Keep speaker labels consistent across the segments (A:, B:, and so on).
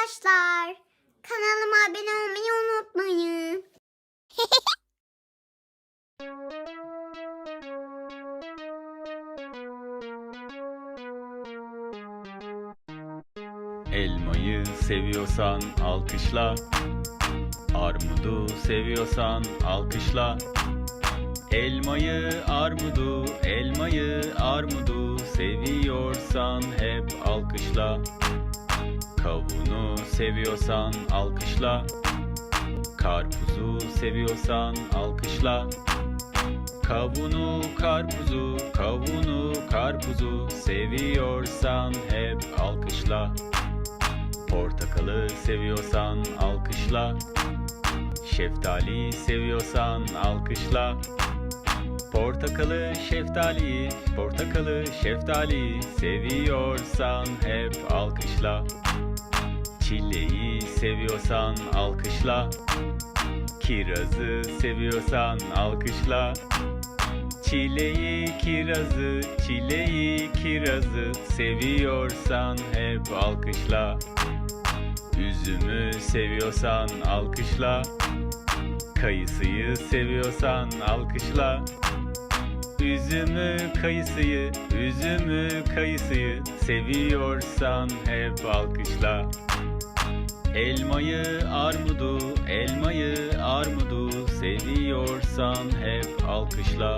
A: arkadaşlar. Kanalıma abone olmayı unutmayın.
B: Elmayı seviyorsan alkışla Armudu seviyorsan alkışla Elmayı, armudu, elmayı, armudu seviyorsan hep alkışla Kavunu seviyorsan alkışla Karpuzu seviyorsan alkışla Kavunu, karpuzu, kavunu, karpuzu seviyorsan hep alkışla. Portakalı seviyorsan alkışla. Şeftali seviyorsan alkışla. Portakalı, şeftali, portakalı, şeftali seviyorsan hep alkışla. Çileği seviyorsan alkışla. Kirazı seviyorsan alkışla. Çileği, kirazı, çileği, kirazı seviyorsan hep alkışla. Üzümü seviyorsan alkışla. Kayısıyı seviyorsan alkışla. Üzümü, kayısıyı, üzümü, kayısıyı seviyorsan hep alkışla. Elmayı, armudu, elmayı, armudu seviyorsan hep alkışla.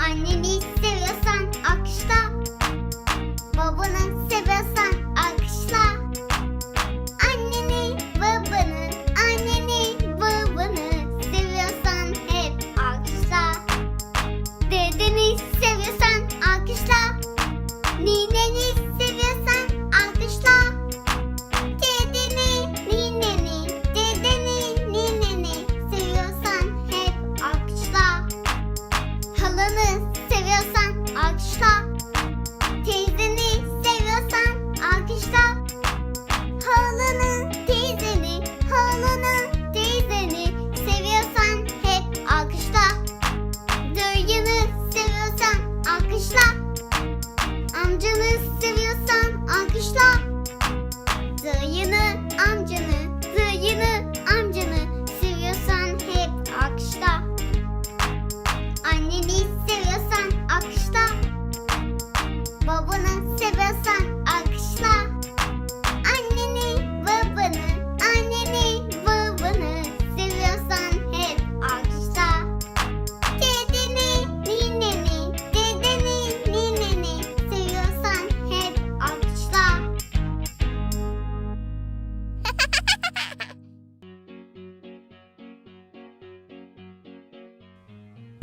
A: Anneni seviyorsan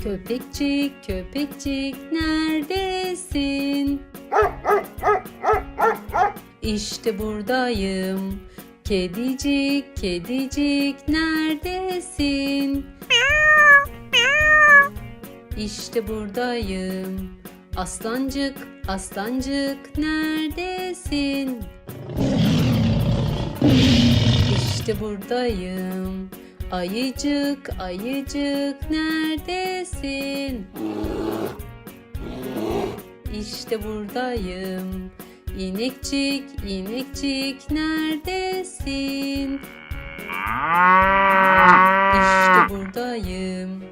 C: Köpekçik, köpekçik neredesin? İşte buradayım. Kedicik, kedicik neredesin? İşte buradayım. Aslancık, aslancık neredesin? İşte buradayım. Ayıcık, ayıcık neredesin? İşte buradayım. İnekçik, inekçik neredesin? İşte buradayım.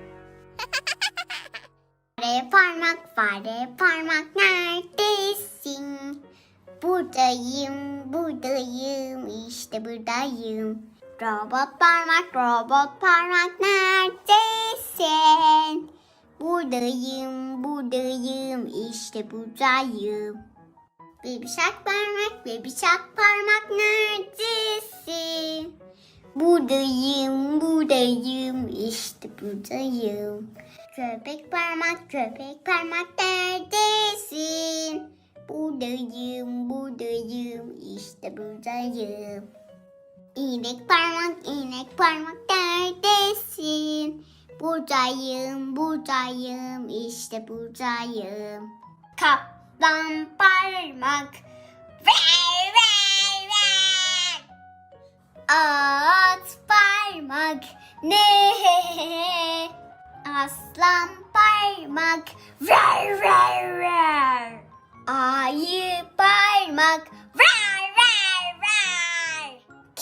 A: Fare parmak, fare parmak neredesin? Buradayım, buradayım, işte buradayım. Robot parmak, robot parmak neredesin? Buradayım, buradayım, işte buradayım. Bebişak parmak, bebişak parmak neredesin? Buradayım, buradayım, işte buradayım. Köpek parmak, köpek parmak neredesin? Buradayım, buradayım, işte buradayım. İnek parmak, inek parmak neredesin? Buradayım, buradayım, işte buradayım. Kaplan parmak, ver ver ver. At parmak ne? Aslan parmak ver ver ver. Ayı parmak.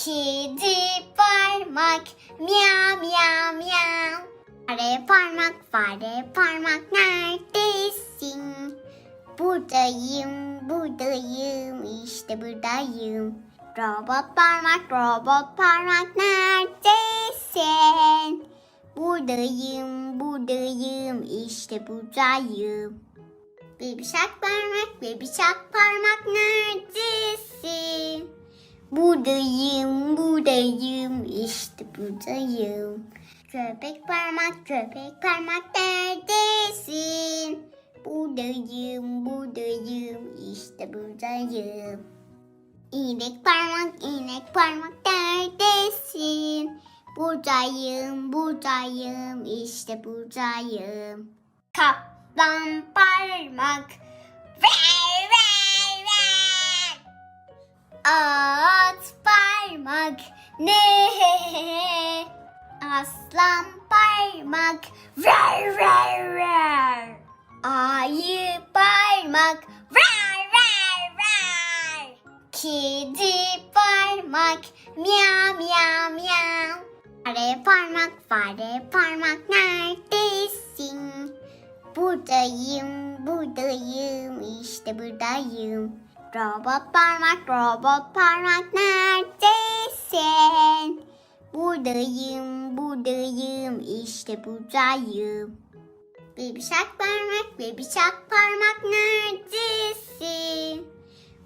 A: Kedi parmak miyav miyav miyav. Fare parmak fare parmak neredesin? Buradayım buradayım işte buradayım. Robot parmak robot parmak neredesin? Buradayım buradayım işte buradayım. Bebişak parmak bebişak parmak neredesin? Buradayım buradayım işte buradayım. Köpek parmak köpek parmak neredesin? Buradayım buradayım işte buradayım. İnek parmak inek parmak neredesin? Buradayım buradayım işte buradayım. Kaplan parmak At parmak ne? Aslan parmak ver ver ver. Ayı parmak ver ver ver. Kedi parmak miyav miyav miyav. Fare parmak fare parmak neredesin? Buradayım buradayım işte buradayım. Robot parmak robot parmak neredesin? Buradayım buradayım işte buradayım. Bebişak parmak bebişak parmak neredesin?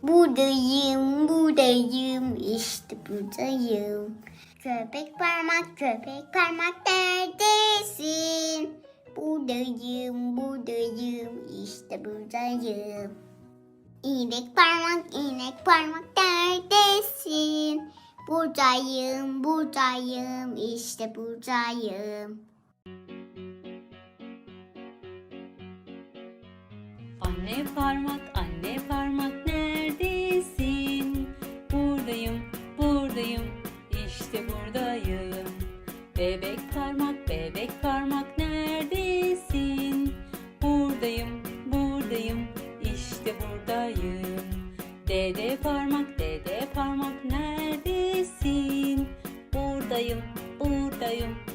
A: Buradayım buradayım işte buradayım. Köpek parmak köpek parmak neredesin? Buradayım buradayım işte buradayım. İnek parmak inek parmak neredesin? Buradayım buradayım işte buradayım.
C: Anne parmak, anne parmak neredesin? Buradayım, buradayım, işte buradayım. Bebek parmak, bebek parmak neredesin? Buradayım, buradayım, işte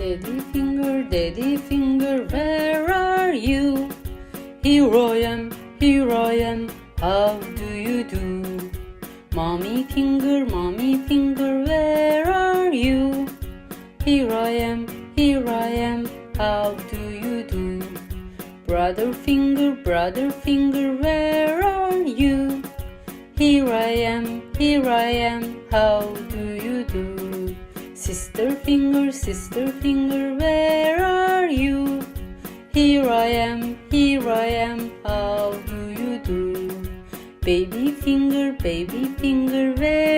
C: Daddy finger, daddy finger, where are you? Here I am, here I am, how do you do? Mommy finger, mommy finger, where are you? Here I am, here I am, how do you do? Brother finger, brother finger, where are you? Here I am, here I am, how do you do? Sister finger, sister finger, where are you? Here I am, here I am, how do you do? Baby finger, baby finger, where